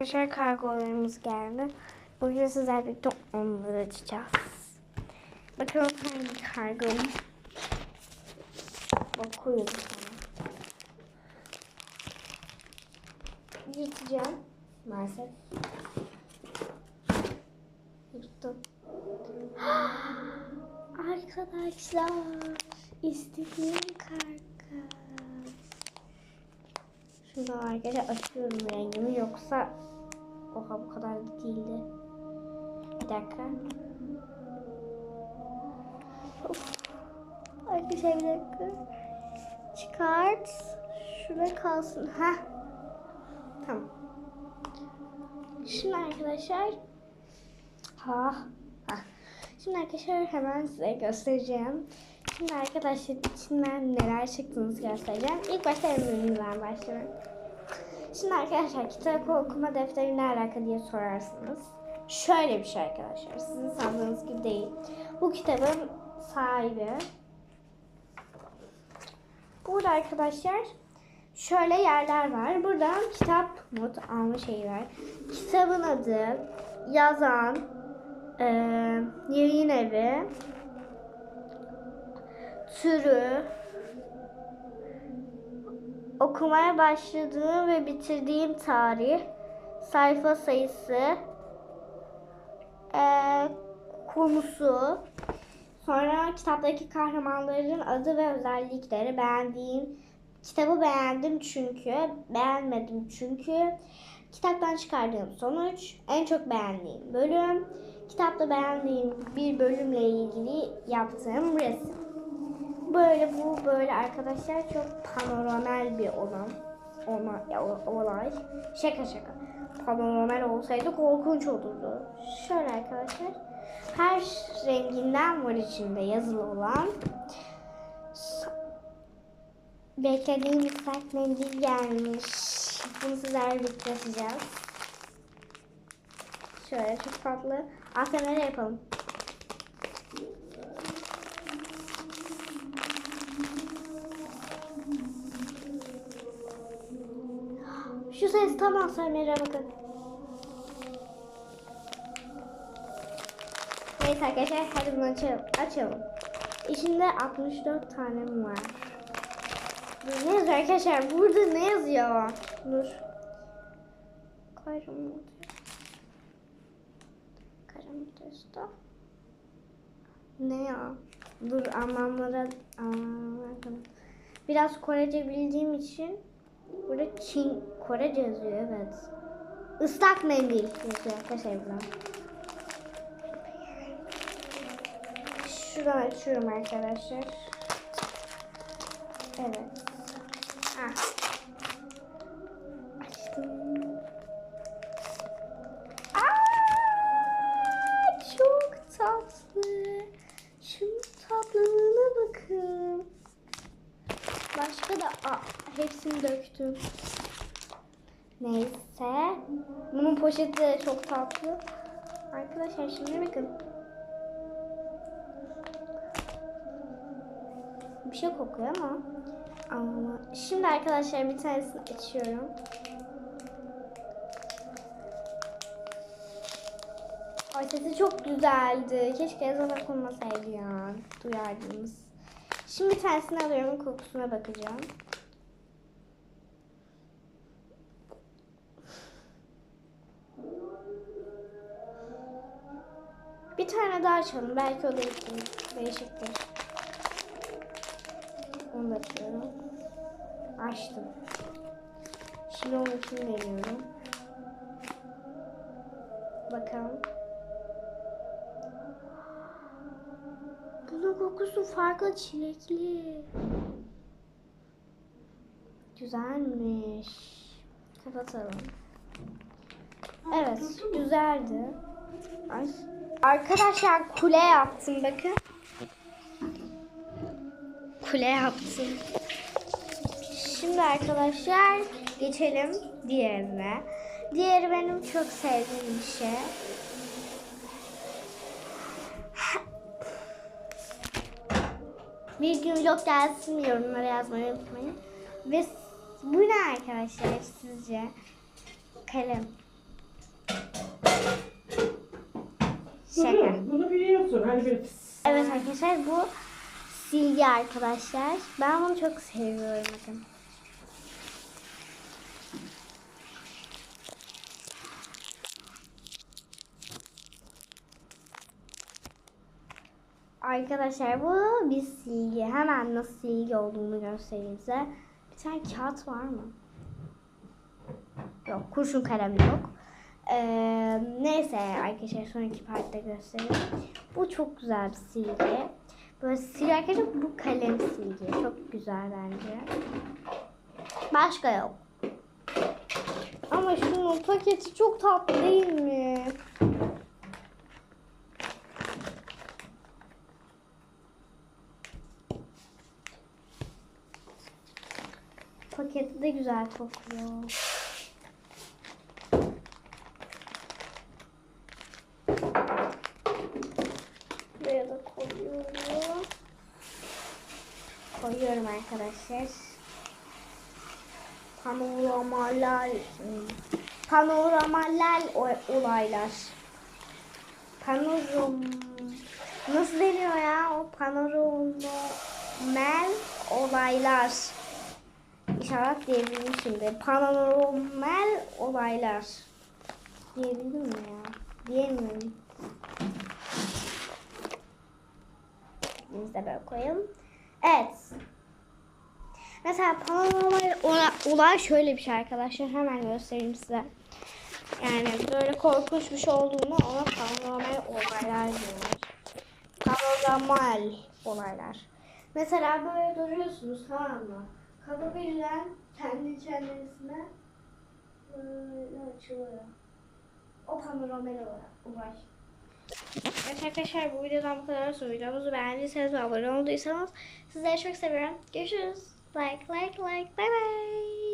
Arkadaşlar kargolarımız geldi. Bugün sizlerle birlikte onları açacağız. Bakalım hangi kargo. Bakıyorum sana. Yırtacağım. Maalesef. Yırttım. Arkadaşlar istediğim kargo. Şuradan arkadaşlar açıyorum rengimi yoksa oha bu kadar da değildi. Bir dakika. Arkadaşlar bir dakika. Çıkart. Şurada kalsın. Ha. Tamam. Şimdi arkadaşlar ha. ha. Şimdi arkadaşlar hemen size göstereceğim. Şimdi arkadaşlar içinden neler çıktığını göstereceğim. İlk başta en ürününden başlayalım. Şimdi arkadaşlar kitap okuma defteri ne alaka diye sorarsınız. Şöyle bir şey arkadaşlar. Sizin sandığınız gibi değil. Bu kitabın sahibi. Burada arkadaşlar şöyle yerler var. Buradan kitap not alma şeyi var. Kitabın adı, yazan, eee yayın evi, türü, okumaya başladığım ve bitirdiğim tarih, sayfa sayısı, eee, konusu, sonra kitaptaki kahramanların adı ve özellikleri, beğendiğim, kitabı beğendim çünkü, beğenmedim çünkü, kitaptan çıkardığım sonuç, en çok beğendiğim bölüm, kitapta beğendiğim bir bölümle ilgili yaptığım resim. Böyle bu böyle arkadaşlar çok panoramel bir olan ona, olay. Şaka şaka. Panoramel olsaydı korkunç olurdu. Şöyle arkadaşlar. Her renginden var içinde yazılı olan. Beklediğim ıslak mendil gelmiş. Bunu sizlerle birlikte açacağız. Şöyle çok tatlı. Aslında nereye yapalım? Şu ses tam Alzheimer'e bakın. Neyse arkadaşlar hadi bunu açalım. açalım. İçinde 64 tane var? Ne yazıyor arkadaşlar? Burada ne yazıyor? Dur. Kayrım testa. Ne ya? Dur anlamlara anlamlara- Biraz Korece bildiğim için Burada Çin, Korece yazıyor evet. Islak mendil yazıyor arkadaşlar burada. Şuradan açıyorum arkadaşlar. Evet. Aa, hepsini döktüm. Neyse. Bunun poşeti çok tatlı. Arkadaşlar şimdi bakın. Bir şey kokuyor ama. Ama şimdi arkadaşlar bir tanesini açıyorum. Ay sesi çok güzeldi. Keşke yazarak olmasaydı ya. Duyardınız. Şimdi bir tanesini alıyorum. Kokusuna bakacağım. Bir tane daha açalım. Belki o da için değişiktir. Onu da açıyorum. Açtım. Şimdi onun için deniyorum. Bakalım. Bunun kokusu farklı çilekli. Güzelmiş. Kapatalım. Evet, güzeldi. Ay. Arkadaşlar kule yaptım bakın. Kule yaptım. Şimdi arkadaşlar geçelim diğerine. Diğeri benim çok sevdiğim bir şey. Bir gün vlog gelsin yorumlara yazmayı unutmayın. Ve bu ne arkadaşlar sizce? Kalem. Şaka. Bunu biliyorsun. Hani bir... Evet arkadaşlar bu silgi arkadaşlar. Ben bunu çok seviyorum bakın. Arkadaşlar bu bir silgi. Hemen nasıl silgi olduğunu göstereyim size. Bir tane kağıt var mı? Yok kurşun kalem yok. Ee, neyse arkadaşlar sonraki partta göstereyim. Bu çok güzel bir silgi. Böyle silgi arkadaşlar bu kalem silgi. Çok güzel bence. Başka yok. Ama şunun paketi çok tatlı değil mi? Paketi de güzel kokuyor. Buraya da koyuyorum. Koyuyorum arkadaşlar. Panoramalar. Panoramalar olaylar. Panoram... Nasıl deniyor ya? O panoramal olaylar. İnşallah diyebildim şimdi. Panoramal olaylar. Diyebildim mi ya? Diyemiyorum. Biz de böyle koyalım. Evet. Mesela panoramal ola- olay şöyle bir şey arkadaşlar. Hemen göstereyim size. Yani böyle korkunç bir şey olduğunda ona paranormal olaylar diyorlar. Paranormal olaylar. Mesela böyle duruyorsunuz tamam mı? Kapı birden kendi kendisine böyle açılıyor. O paranormal olay. Evet arkadaşlar bu videodan bu kadar olsun. Videomuzu beğendiyseniz ve abone olduysanız sizleri çok seviyorum. Görüşürüz. Like like like bye bye.